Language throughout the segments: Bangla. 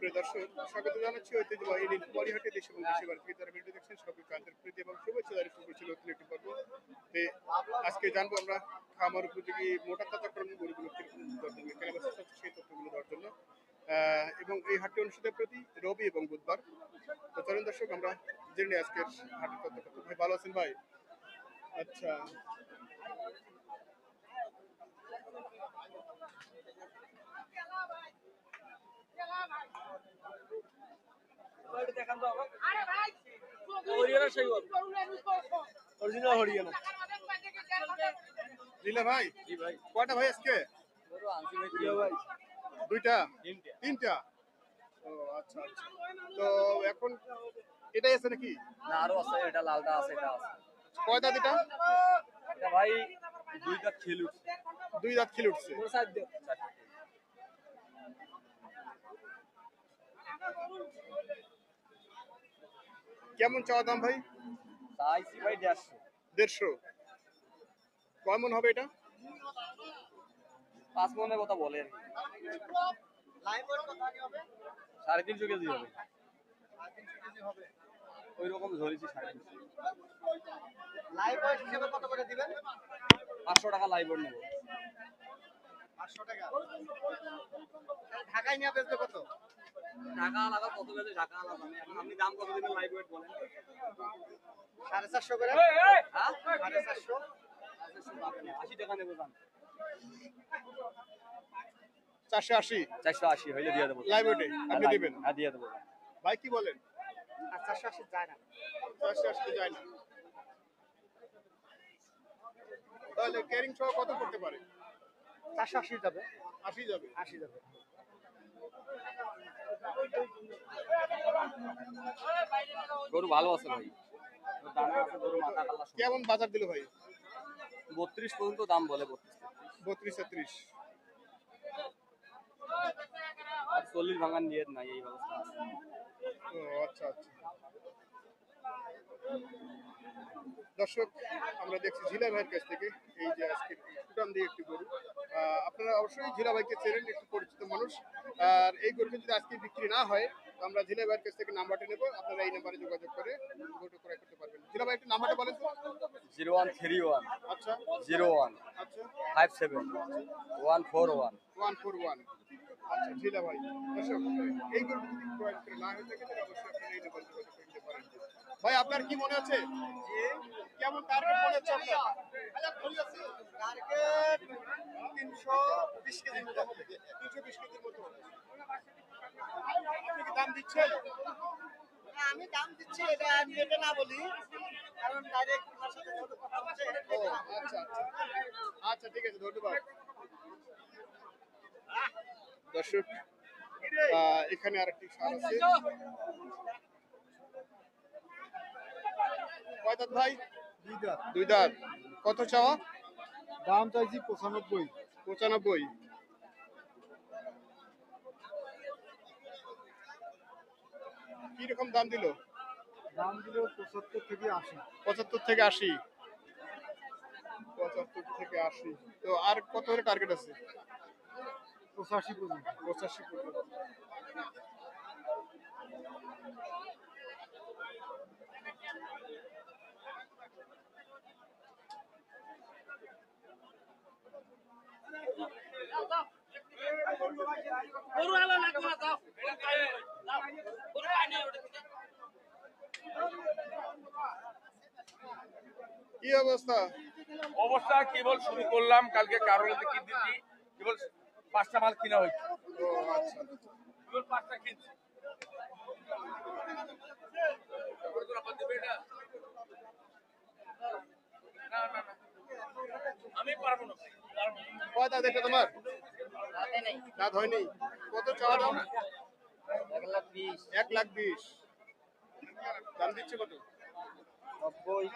প্রিয় দর্শক, স্বাগত জানাচ্ছি ঐতিহ্যবাহী নীলকুমারী হাটে দেশ এবং দেশের বাইরে। থেকে ভিডিও দেখছেন সবাইকে আন্তরিক এবং শুভেচ্ছা জানিয়ে শুরু করছি নতুন একটি পর্ব। আজকে জানব আমরা খামার উপযোগী মোটা তাজাকরণ গরুগুলো কীরকম দরদামে কেনা বেচা চলছে সেই তথ্যগুলো দেওয়ার জন্য। এবং এই হাটটি অনুষ্ঠিত প্রতি রবি এবং বুধবার। তো চলুন দর্শক, আমরা জেনে আজকের হাটের তথ্য ভাই, ভালো আছেন ভাই? আচ্ছা। হরিয়ানা সেই অরিজিনাল হরিয়ানা। লীলা ভাই? জি ভাই। কয়টা ভাই আজকে? ভাই দুইটা তিনটে। তিনটা? ও আচ্ছা আচ্ছা। তো এখন এটাই আছে নাকি? না আরও আছে এটা লালটা আছে এটা আছে। কয় দাঁত এটা এটা ভাই দুই কাপ খেলু দুই দাঁত খিলে উঠছে। কেমন চাওয়া দাম ভাই? চাইছি ভাই দেড়শো। দেড়শো। কয় মন হবে এটা? পাঁচ মনের কথা বলে। আর সাড়ে তিনশো কেজি হবে। ওই রকম ধরেছি সাড়ে তিনশো। লাইভ হিসেবে কত করে দিবেন পাঁচশো টাকা লাইভ নেব। পাঁচশো টাকা ঢাকায় নিয়ে বেচবে কত? টাকা আলাদা কত বেজে টাকা আলাদা? এখন আপনি দাম কত দিবেন লাইভ ওয়েট বলেন? সাড়ে চারশো করে। হ্যাঁ? সাড়ে চারশো। আশি টাকা নেব দাম। চারশো আশি। চারশো আশি হইলে দিয়ে দেবো। লাইভ ওয়েটে আপনি হ্যাঁ, দিবেন? হ্যাঁ দিয়ে দেবো। ভাই কি বলেন? আর চারশো আশি যায় না। চারশো আশি যায় না। তাহলে ক্যারিং সহ কত করতে পারে? চারশো আশি যাবে। আশি যাবে। আশি যাবে। গরু ভালো আছে ভাই। দামে আছে গরু মাথা কাল্লা কেমন বাজার দিল ভাই? বত্রিশ পর্যন্ত দাম বলে বত্রিশ বত্রিশ আর চল্লিশ ভাঙান নিয়ে নাই এই ব্যবস্থা। ও আচ্ছা আচ্ছা। দর্শক আমরা দেখছি ঝিলা ভাইয়ের কাছ থেকে এই যে আজকে সুটান দিয়ে একটি গরু। আপনারা অবশ্যই ঝিলা ভাইকে চেনেন একটু পরিচিত মানুষ। আর এই গরুটি যদি আজকে বিক্রি না হয় তো আমরা ঝিলা ভাইয়ের কাছ থেকে নাম্বারটা নেব। আপনারা এই নাম্বারে যোগাযোগ করে গরুটা ক্রয় করতে পারবেন। ঝিলা ভাই একটু নাম্বারটা বলেন তো। Zero one three one. আচ্ছা। Zero one. আচ্ছা। Five seven. One four one. One four one. আচ্ছা ঝিলা ভাই দর্শক এই গরুটি যদি ক্রয় করে না হয়ে থাকে তাহলে অবশ্যই আপনারা এই নাম্বারে যোগাযোগ করে নিতে পারেন। ভাই আপনার কি মনে হচ্ছে কেমন টার্গেট মনে হচ্ছে টার্গেট তিনশো বিশ কেজির মতো। তিনশো বিশ কেজির মতো। আপনি কি দাম দিচ্ছেন? আমি দাম দিচ্ছি এটা আমি এটা না বলি। কারণ ডাইরেক্ট সাথে কথা আচ্ছা আচ্ছা। আচ্ছা ঠিক আছে ধন্যবাদ। দর্শক এখানে আরেকটি সার আছে। কয় দাঁত ভাই? দুই দাঁত। দুই দাঁত। কত চাওয়া? দাম চাইছি পঁচানব্বই। পঁচানব্বই। কি রকম দাম দিল? দাম দিল পঁচাত্তর থেকে আশি। পঁচাত্তর থেকে আশি। পঁচাত্তর থেকে আশি। তো আর কত টার্গেট আছে? পঁচাশি পর্যন্ত। পঁচাশি পর্যন্ত। কি অবস্থা? অবস্থা কেবল শুরু করলাম কালকে কারণে কি দিচ্ছি কেবল পাঁচটা মাল কিনা হয়েছে। আচ্ছা। কেবল পাঁচটা কিনছি। না, না, না। দাঁত এটা তোমার? দাঁত হয়নি। কত চাওয়া দাম? এক লাখ বিশ। দাম দিচ্ছে কত? নব্বই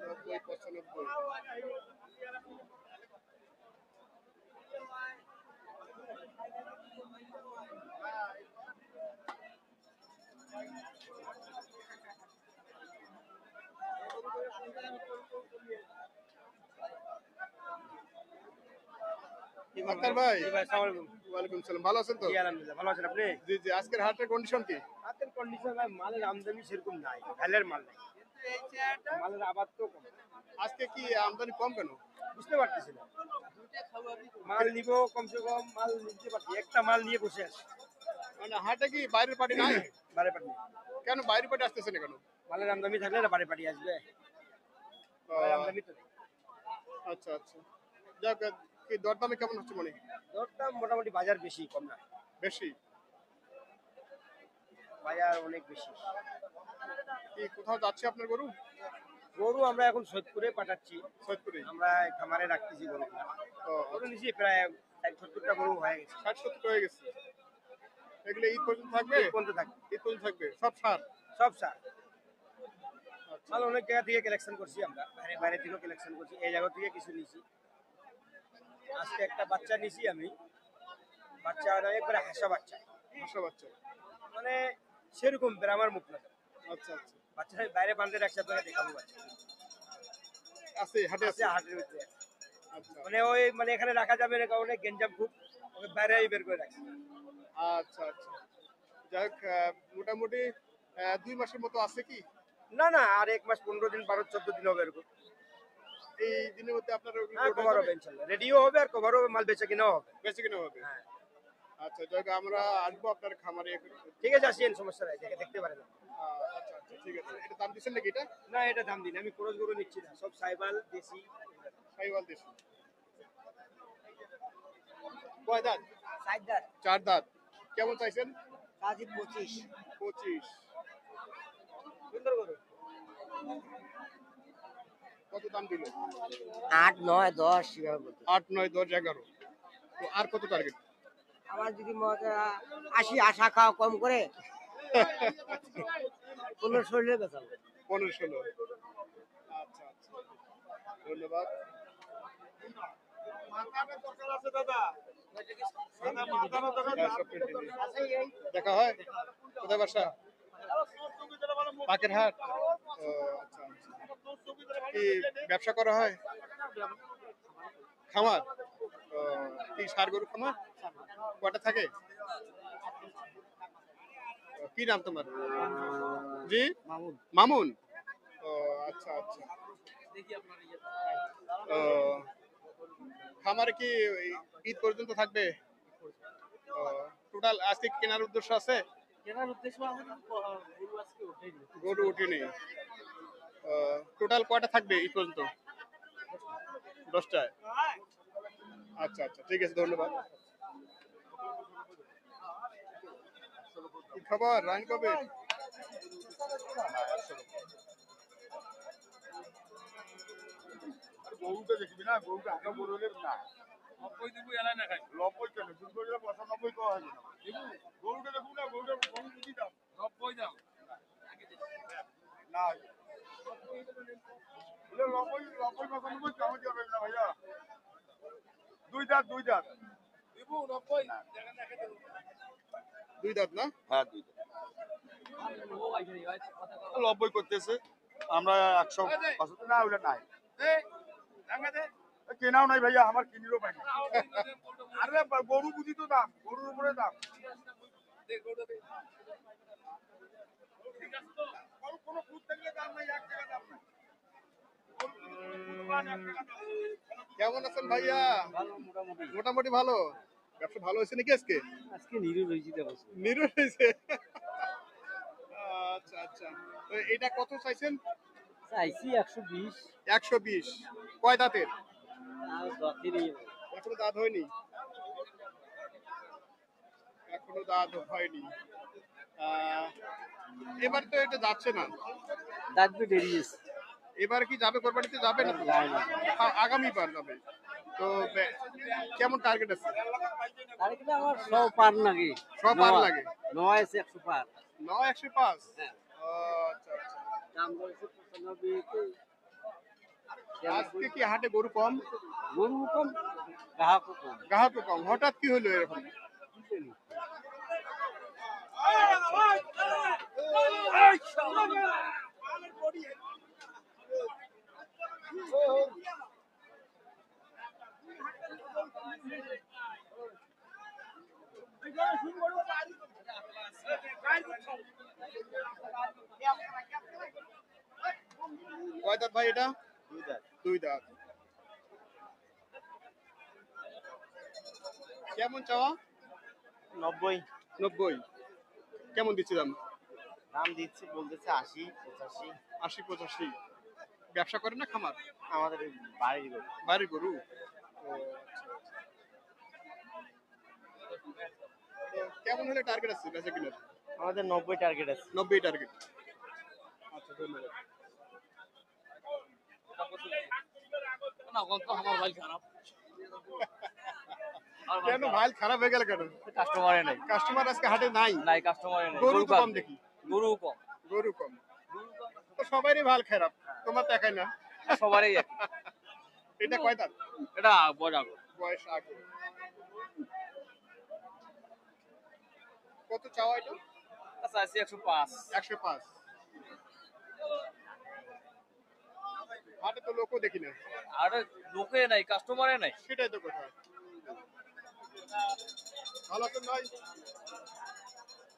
নব্বই পঁচানব্বই। কি ভাই আক্তার ভাই জি ভাই আসসালামু আলাইকুম ওয়ালাইকুম সালাম। ভালো আছেন তো? আলহামদুলিল্লাহ। ভালো আছেন আপনি? জি জি আজকের হাটের কন্ডিশন কি? হাতের কন্ডিশন ভাই মালের আমদানি সেরকম নাই ভ্যালের মাল নাই। মালের আবাদ তো কম। আজকে কি আমদানি কম কেন? বুঝতে পারতেছি না। মাল নিব কমসে কম মাল নিতে পারছি একটা মাল নিয়ে বসে আছি। মানে হাটে কি বাইরের পার্টি নাই? বারে পাটি কেন বাইরের পার্টি আসতেছে না কেন? মালের আমদানি থাকলে না বারে পাটি আসবে। আমদানি তো আচ্ছা আচ্ছা। যাক কি দরদামে কেমন হচ্ছে মনে দরদাম মোটামুটি বাজার বেশি কম না। বেশি? বাজার অনেক বেশি। কি কোথাও যাচ্ছে আপনার গরু? গরু আমরা এখন সৈয়দপুরে পাঠাচ্ছি। সৈয়দপুরে? আমরা খামারে রাখতেছি গরু। গরু নিছি প্রায় ষাট সত্তরটা গরু হয়ে গেছে। ষাট সত্তর হয়ে গেছে। এগুলো ঈদ পর্যন্ত থাকবে? এই পর্যন্ত থাকে ঈদ পর্যন্ত থাকবে? সব সার? সব সার। মাল অনেক জায়গা থেকে কালেকশন করছি আমরা। বাইরে বাইরে থেকেও কালেকশন করছি। এই জায়গা থেকে কিছু নিছি আজকে একটা বাচ্চা নিছি আমি। বাচ্চা না একবারে হাসা বাচ্চা। হাসা বাচ্চা। মানে সেরকম ব্রাহ্মার মুখ না। আচ্ছা আচ্ছা। বাচ্চা বাইরে বান্ধে রাখছি আপনাকে দেখাবো বাচ্চা। আছে হাটে আছে। হাটের ভিতরে আচ্ছা। মানে ওই মানে এখানে রাখা যাবে না কারণে গেঞ্জাম খুব। ওকে বাইরেই বের করে রাখছি। আচ্ছা আচ্ছা। যাই হোক মোটামুটি দুই মাসের মতো আছে কি? না না আর এক মাস পনেরো দিন বারো চোদ্দ দিন হবে এরকম এই দিনের মধ্যে আপনার হ্যাঁ load কভার হবে ইনশাল্লাহ। রেডিও হবে আর কভারও হবে মাল বেচে কিনাও হবে। বেশি কিনা হবে। হ্যাঁ। আচ্ছা যাই আমরা আসব আপনার খামারে ঠিক আছে সমস্যা নাই দেখতে পারেন। আচ্ছা আচ্ছা ঠিক আছে। এটা দাম দিচ্ছেন নাকি এটা? না এটা দাম দিন আমি খরচ গরু নিচ্ছি না সব সাইবাল দেশি। সাইওয়াল দেশি। কয় দাঁত? সাইদার চার দাঁত। কেমন চাইছেন? কাজী পঁচিশ। পঁচিশ। সুন্দর গরু। কত দাম দিল? আট নয় দশ আট নয় দশ এগারো। তো আর কত টার্গেট আমার যদি আশি আশা খাওয়া কম করে পনেরো বেচাবো পনেরো ষোলো। আচ্ছা আচ্ছা। ধন্যবাদ। দেখা হয়। কোথায় বাসা? পাকের হাট ও, আচ্ছা আচ্ছা। কি ব্যবসা করা হয়? খামার? কি সার গরু খামার? কটা থাকে? কি নাম তোমার? জি? মামুন। মামুন। ও আচ্ছা আচ্ছা। ও খামারে কি ওই ঈদ পর্যন্ত থাকবে? টোটাল আজকে কেনার উদ্দেশ্য আছে? কেনার উদ্দেশ্য আমাদের গরু আজকে ওঠেনি। গরু উঠেনি টোটাল কয়টা থাকবে ঈদ পর্যন্ত? দশটায়? আচ্ছা আচ্ছা ঠিক আছে ধন্যবাদ। কি খবর? রান কবে? গরুটা দেখবি না? গরুটা আমরা গরু না। নব্বই দিবু এলাই না খাই। নব্বই কেন? দুটো করে পঁচানব্বই করা হবে গরুটা দেখুন না গরুটা গরু বুঝি দাম? নব্বই দাম। না। নব্বই নব্বই পঁচানব্বই কেমন যাবে না ভাইয়া? দুই দাঁত দুই দাঁত। দিবু নব্বই। দুই দাঁত না? হ্যাঁ দুই দাঁত। নব্বই করতেছে। আমরা একশো পঁচাত্তর না ওটা নাই। কেনাও নাই ভাইয়া আমার কিনিরও পাই আরে গরু বুঝি তো দাম গরুর উপরে দাম। কোনো থাকলে নাই এক টাকা নাই। কেমন আছেন ভাইয়া? মোটামুটি। ভালো? ব্যবসা ভালো হয়েছে নাকি আজকে? আজকে নিরু রয়েছি নিরু হয়েছে? আচ্ছা আচ্ছা। এটা কত চাইছেন? চাইছি একশো বিশ। একশো বিশ। কয় দাঁতের? এখনও দাঁত হয়নি? এখনও দাঁত হয়নি। এবার তো এটা যাচ্ছে না। দাঁত বেরিয়েছে এবার কি যাবে কোরবানিতে যাবে না? তো আ- আগামীবার যাবে। তো কেমন টার্গেট আছে? তারিখটা আমার সব পার নাকি সব পার লাগে? নয় আছে একশো পার। নয় একশো পাঁচ? হ্যাঁ। আচ্ছা আচ্ছা। দাম বলেছে পঁচানব্বই আজকে কি হাটে গরু কম? গরু কম গ্রাহকও কম। গ্রাহকও কম। হঠাৎ কি হলো এরকম কয় দাঁত ভাই এটা দুই দাঁত দুই দাঁত কেমন চাওয়া? নব্বই। নব্বই। কেমন দিচ্ছি দাম? দাম দিচ্ছি বলতেছে আশি পঁচাশি। আশি পঁচাশি। ব্যবসা করেন না খামার? আমাদের বাড়ির গরু। বাড়ির গরু? কেমন হলে টার্গেট আছে বেচা কিনার? আমাদের নব্বই টার্গেট আছে। নব্বই টার্গেট আচ্ছা ধন্যবাদ। কেন ভাই খারাপ হয়ে গেল কেন? কাস্টমারে নাই। কাস্টমার আজকে হাটে নাই। নাই কাস্টমারে নাই। গরু তো কম দেখি। গরু কম। গরু কম। তো সবারই ভালো খারাপ। তোমার না। সবারই এটা কয় দাঁত এটা বড় বয়স আগে কত চাওয়া এটা? আচ্ছা আছে একশো পাঁচ। একশো পাঁচ। হাটে তো লোকও দেখি না। আর লোকে নাই কাস্টমারে নাই। সেটাই তো কথা। ভালো তো নাই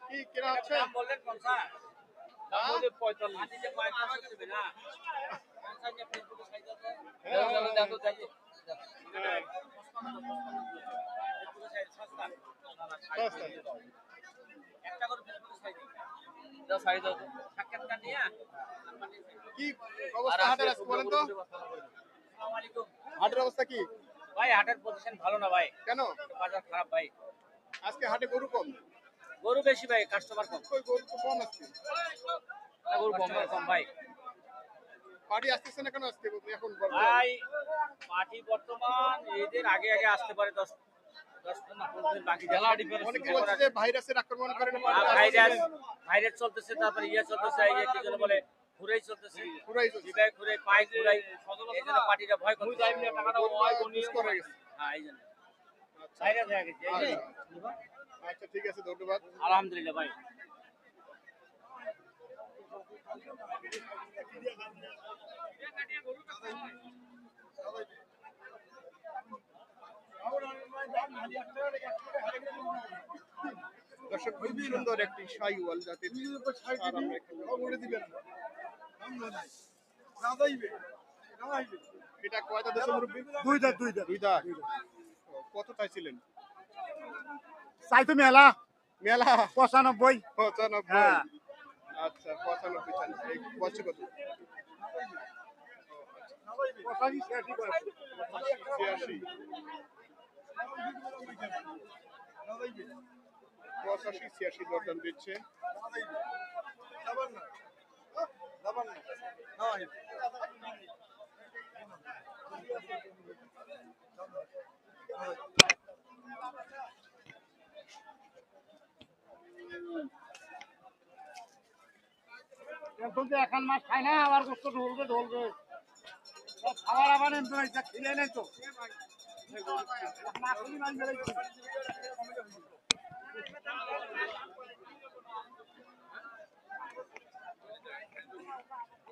কি কেনা আছে? বললেন পঞ্চাশ। একটা করে সাক্ষাৎকার নিয়ে কি অবস্থা? হাটের অবস্থা কি? ভাই হাটের পজিশন ভালো না ভাই। কেন? বাজার খারাপ ভাই। আজকে হাটে গরু কম? গরু বেশি ভাই কাস্টমার কম। কই গরু তো কম আসছে গরু কম কম ভাই। পার্টি আসতেছে না কেন আজকে? এখন ভাই পার্টি বর্তমান এদের আগে আগে আসতে পারে দশ দশ না পনেরো দিন বাকি। জেলা অনেকে বলছে যে ভাইরাসের আক্রমণ করে না ভাইরাস ভাইরাস চলতেছে তারপরে ইয়ে চলতেছে এই যে কি বলে ঘুরেই চলতেছে। পুরাই চলছে। ঘুরে পায়ে ঘুরাই এই জন্য পার্টিটা ভয় করছে। হয়ে গেছে। হ্যাঁ এই জন্য। ভাইরাস হয়ে গেছে এই আচ্ছা ঠিক আছে ধন্যবাদ। আলহামদুলিল্লাহ ভাই। দর্শক খুব সুন্দর একটি সাইওয়াল জাতের এখানে- এটা কয়টা দেশের মুরব্বী? দুইটা দুইটা। দুইটা। কত চাইছিলেন চাইতো মেলা। মেলা? পঁচানব্বই। পঁচানব্বই। আচ্ছা পঁচানব্বই এই বছর ছিয়াশি পঁচাশি দিচ্ছে। এখন মাছ খায় না আবার গোস্ত ঢলবে ঢলবে খাবার আবার এমন নাই খেলে নাই তো মাছ বেড়েছে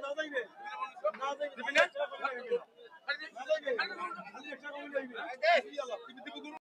না?